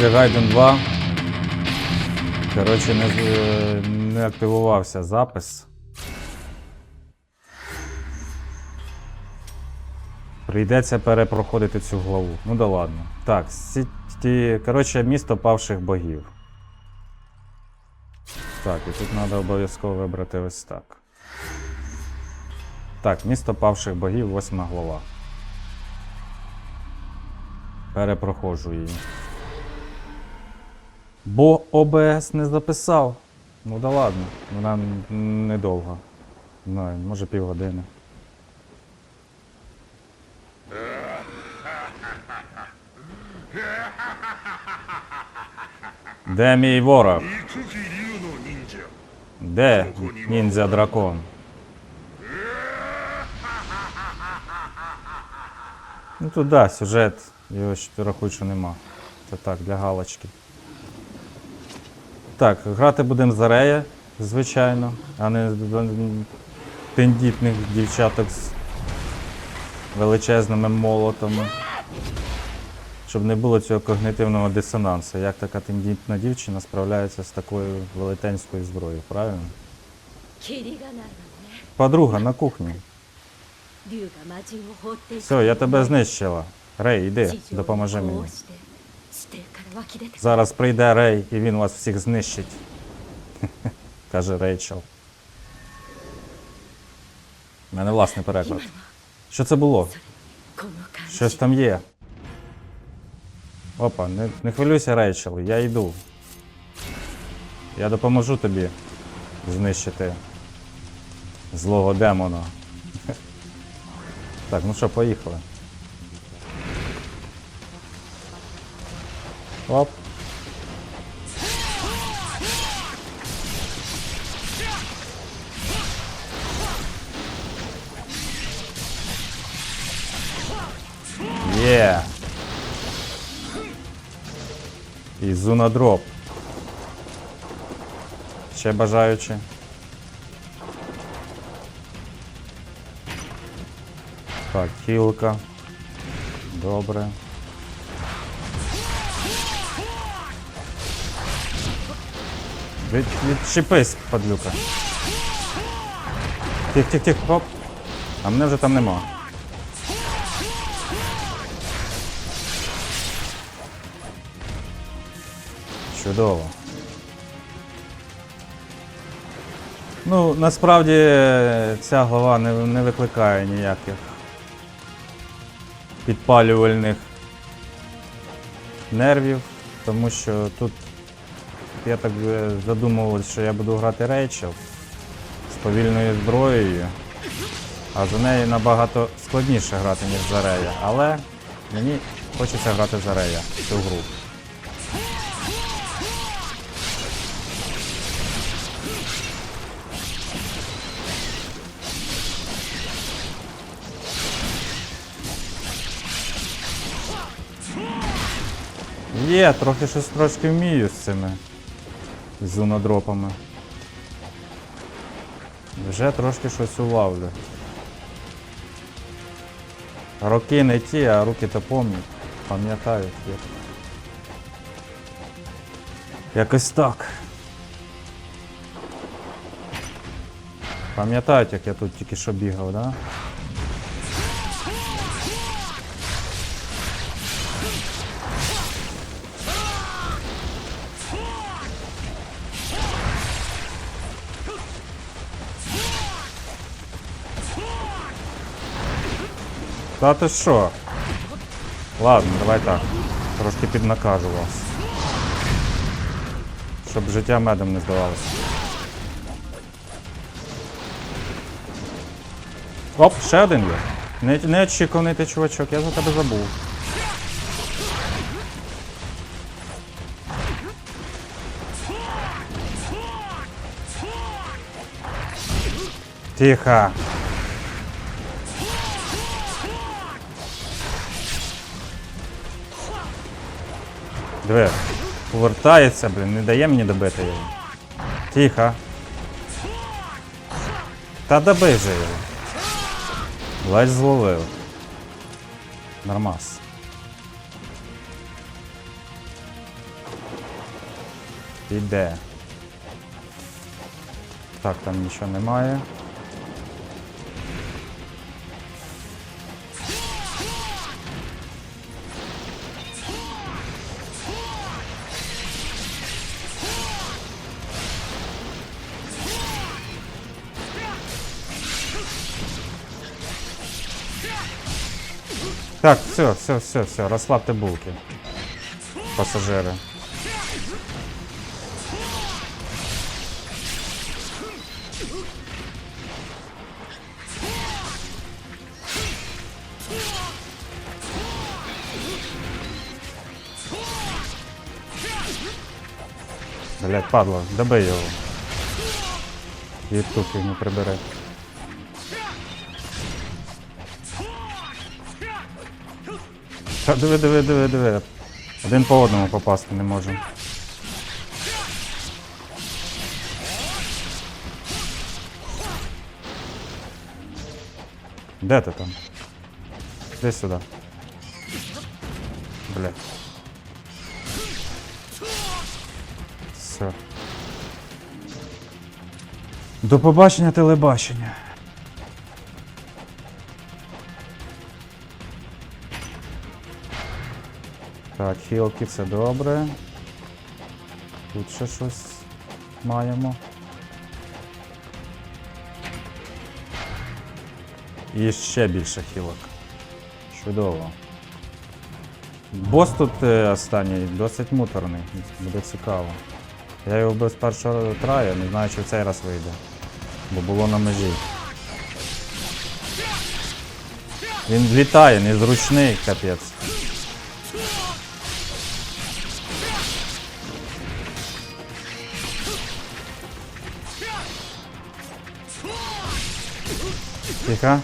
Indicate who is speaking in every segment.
Speaker 1: Ninja Gaiden 2. Коротше, не, не активувався запис. Прийдеться перепроходити цю главу. Ну да ладно. Так, сі- ті, коротше, місто павших богів. Так, і тут треба обов'язково вибрати ось так. Так, місто павших богів, восьма глава. Перепроходжу її. Бо ОБС не записав. Ну да ладно, вона недовго. Не, ну, може півгодини. Де мій ворог? Де ніндзя дракон? Ну туди сюжет, його ще рахую, що нема. Це так, для галочки. Так, грати будемо за рея, звичайно, а не тендітних дівчаток з величезними молотами. Щоб не було цього когнітивного дисонансу, як така тендітна дівчина справляється з такою велетенською зброєю, правильно? Подруга на кухні. Все, я тебе знищила. Рей, йди, допоможи мені. Зараз прийде Рей і він вас всіх знищить. каже Рейчел. У мене власний переклад. Що це було? Щось там є. Опа, не, не хвилюйся, Рейчел, я йду. Я допоможу тобі знищити злого демона. Так, ну що, поїхали. Оп. Є. І зунадроп. Ще бажаючи. Так, хілка. Добре. Від, відчепись, падлюка. Тих, тих, тих, хоп. А мене вже там нема. Чудово. Ну, насправді ця глава не, не викликає ніяких підпалювальних нервів, тому що тут я так е, задумувався, що я буду грати Рейчел з повільною зброєю, а за неї набагато складніше грати, ніж за Рея. Але мені хочеться грати за Рея цю гру. Є, трохи щось трошки вмію з цими зунодропами. Вже трошки щось улавлю. Роки не ті, а руки то. Пам'ятають. як. Якось так. Пам'ятають, як я тут тільки що бігав, да? Та ти що? Ладно, давай так. Трошки піднакажу вас. Щоб життя медом не здавалося. Оп, ще один є. Не, неочікуваний ти, чувачок, я за тебе забув. Тихо. Диви, повертається, блін, не дає мені добити його. Тихо. Та доби вже його. Ледь зловив. Нормас. Іде. Так, там нічого немає. Так, все, все, все, все, розслабте булки. Пасажири. Блять, падла, добий його. І ту фігню прибери. Та диви, диви, диви, диви. Один по одному попасти не може. Де ти там? Іди сюди. Бля. Все. До побачення телебачення. Так, хілки це добре. Тут ще щось маємо. І ще більше хілок. Чудово. Бос тут е, останній досить муторний, буде цікаво. Я його вбив з першого траю, не знаю, чи в цей раз вийде. Бо було на межі. Він літає, незручний, капець. Тихо.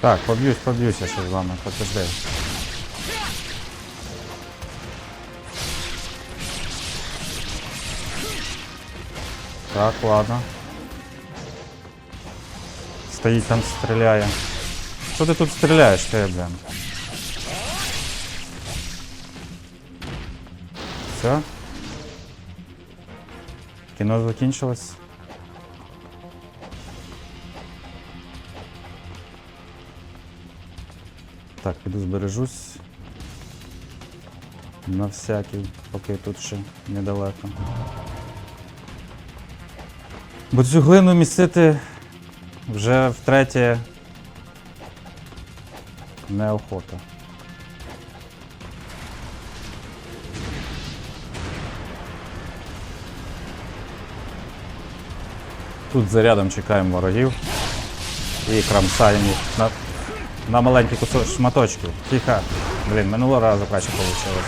Speaker 1: Так, поб'юсь, поб'юся ще з вами, подожди. Так, ладно. Стоїть там, стріляє. Що ти тут стріляєш, ти, блін? Все? Кіно закінчилось. Так, піду збережусь. На всякий, поки тут ще недалеко. Бо цю глину містити вже втретє неохота. Тут зарядом чекаємо ворогів і крамсаємо їх на, на маленькі кусочки шматочки. Тихо. Блін, минулого разу краще вийшло.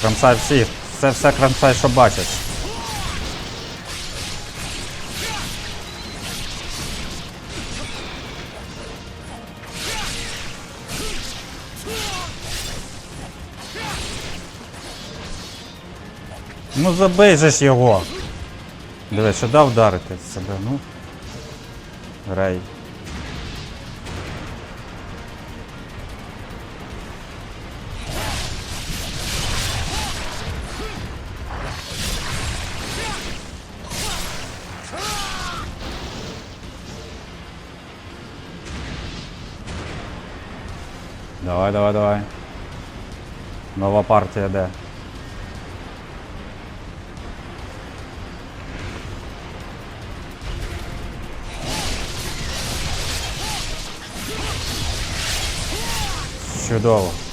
Speaker 1: Крамсай всіх. Все, все крамсай, що бачиш. Ну забий же ж його. Дивись, що дав вдарити себе, ну. Рей. Давай, давай, давай. Нова партія де. Чудово.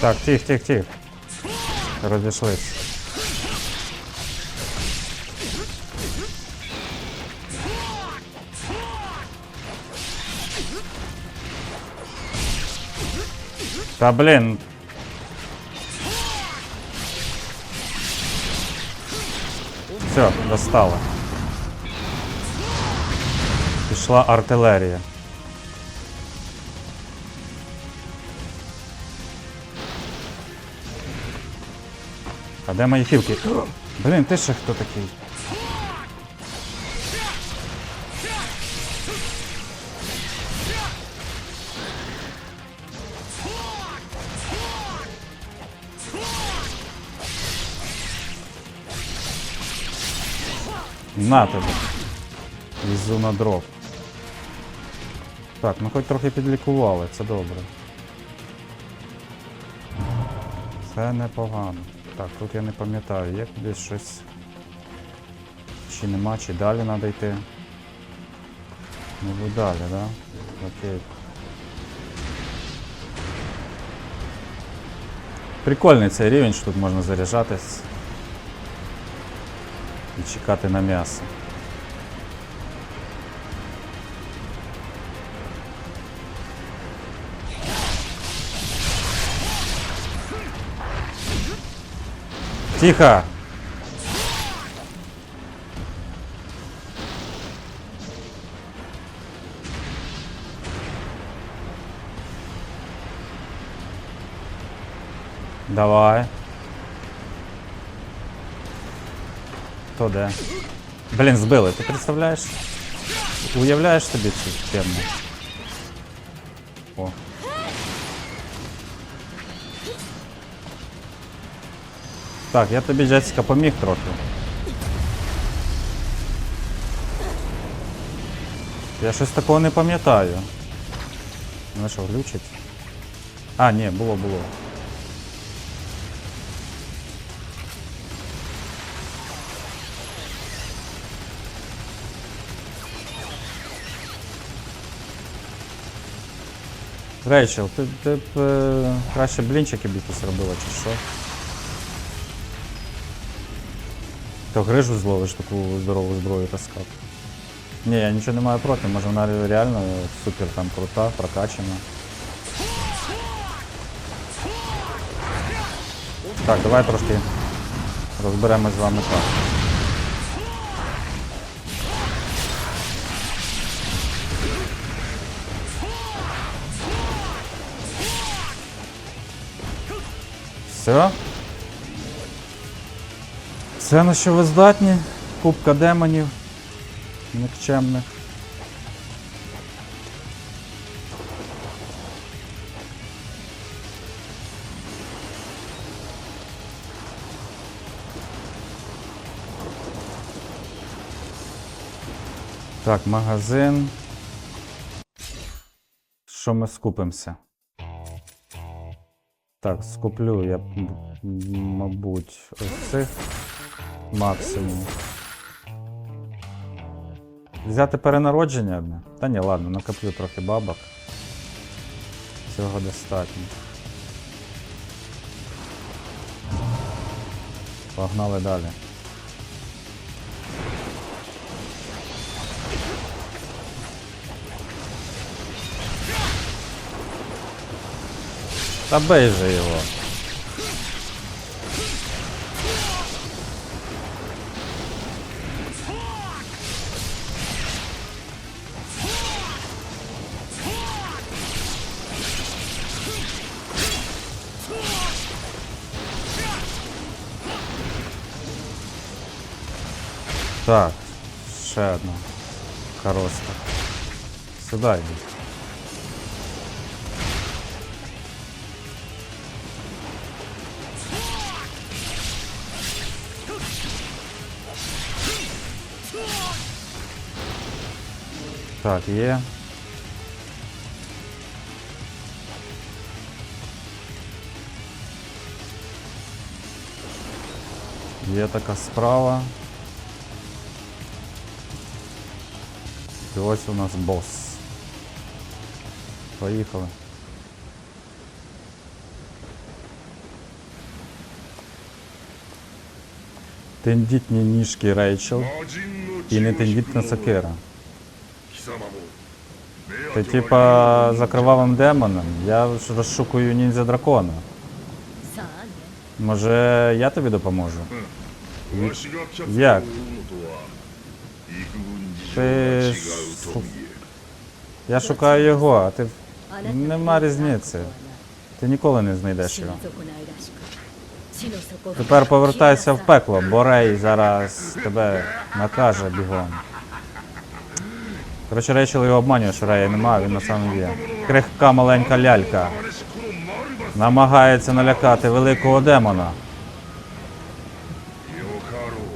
Speaker 1: Так, тих, тих, тих. Розійшлись. Та блін. Все, достало. Пішла артилерія. А де мої хілки? Блін, ти ще хто такий? На тебе. Візу на дроп. Так, ну хоч трохи підлікували, це добре. Це непогано. Так, тут я не пам'ятаю, як десь щось. Чи нема, чи далі треба йти. Ну далі, да? Окей. Прикольний цей рівень, що тут можна заряджатись і чекати на м'ясо. Тихо! Давай. Хто де? Блін, збили, ти представляєш? Уявляєш собі цю тему? О. Так, я тобі, Джесіка, поміг трохи. Я щось такого не пам'ятаю. Мене що, глючить? А, ні, було, було. Рейчел, ти, ти б е, краще блінчики б якісь робила, чи що? То грижу зловиш таку здорову зброю таскати. Ні, я нічого не маю проти, може вона реально супер там крута, прокачана. Так, давай трошки розберемось з вами так. Все. Все на що ви здатні. Кубка демонів. Нікчемних. Так, магазин. Що ми скупимося? Так, скуплю я, мабуть, ось цих максимум. Взяти перенародження одне? Та ні, ладно, накоплю трохи бабок. Цього достатньо. Погнали далі. Та бей же його. Так, ще одна. Хороша. Сюди йди. Так, є. Є така справа. І ось у нас босс. Поїхали. Тендітні ніжки Рейчел і не тендітна сокира. Ти типа за кривавим демоном. Я розшукую ніндзя дракона. Може я тобі допоможу? Як? Ти... Я шукаю його, а ти. Нема різниці. Ти ніколи не знайдеш його. Тепер повертайся в пекло, Борей зараз тебе накаже бігом. Коротше, Рейчел його обманює, що Рея немає, він на самом є. Крихка маленька лялька. Намагається налякати великого демона.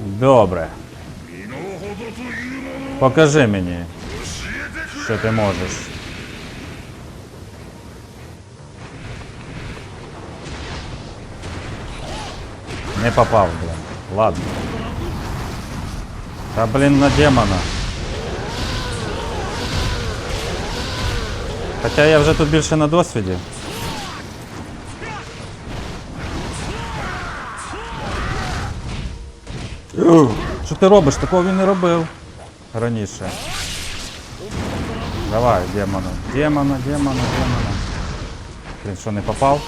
Speaker 1: Добре. Покажи
Speaker 2: мне,
Speaker 1: что ты можешь. Не попал, блин. Ладно. Та блин на демона. Хотя я уже тут больше на досвіді. Что ты робишь, Такого він не робив раніше. Давай, демона. Демона, демона, демона. Блін, що не попав?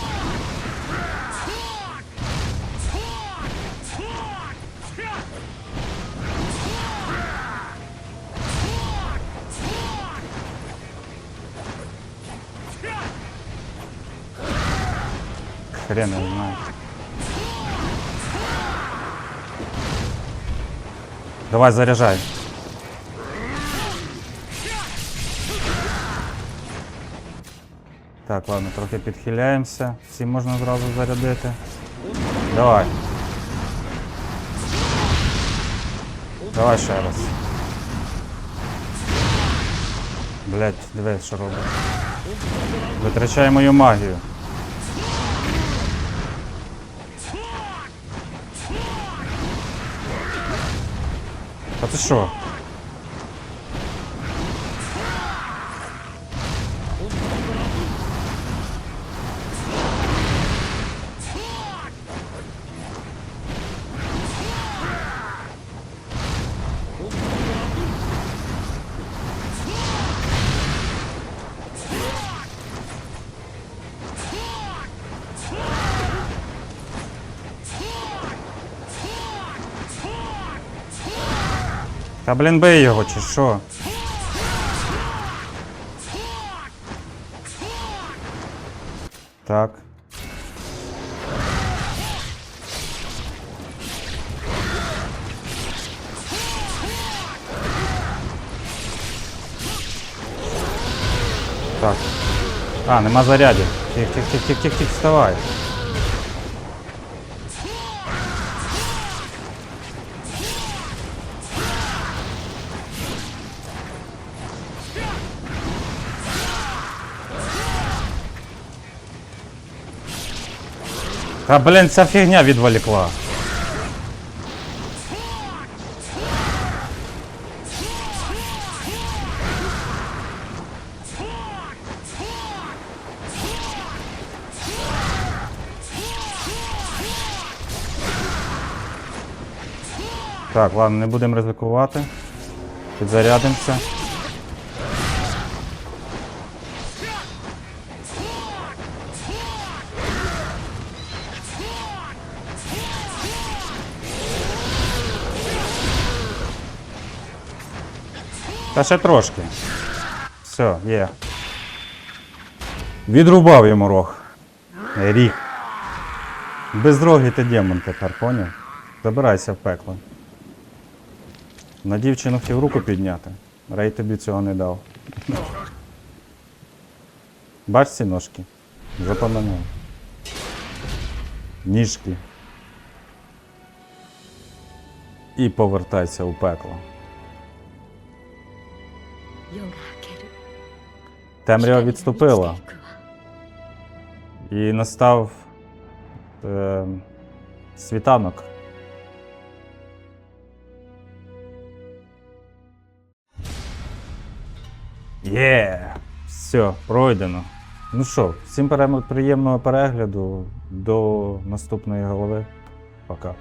Speaker 1: Хрен его знает. Давай, заряжай. Так, ладно, трохи підхиляємося. Всі можна зразу зарядити. Давай. Давай ще раз. Блять, дивись, що робить. Витрачає мою магію. А ти що? Та блін бий його, чи що? Так. Так. А, нема зарядів. Тих, тих, тих, тих, тих, тих, вставай. Та блін, ця фігня відволікла. Так, ладно, не будемо ризикувати. Підзарядимося. Та ще трошки. Все, є. Відрубав йому рог. Е, Ріг. Безрогий ти демон тепер, поняв? Забирайся в пекло. На дівчину хотів руку підняти. Рей тобі цього не дав. Бач ці ножки? Запам'ятав. Ніжки. І повертайся у пекло. Темрява відступила. І настав е, світанок. Є! Все, пройдено. Ну що, всім приємного перегляду. До наступної голови. Пока.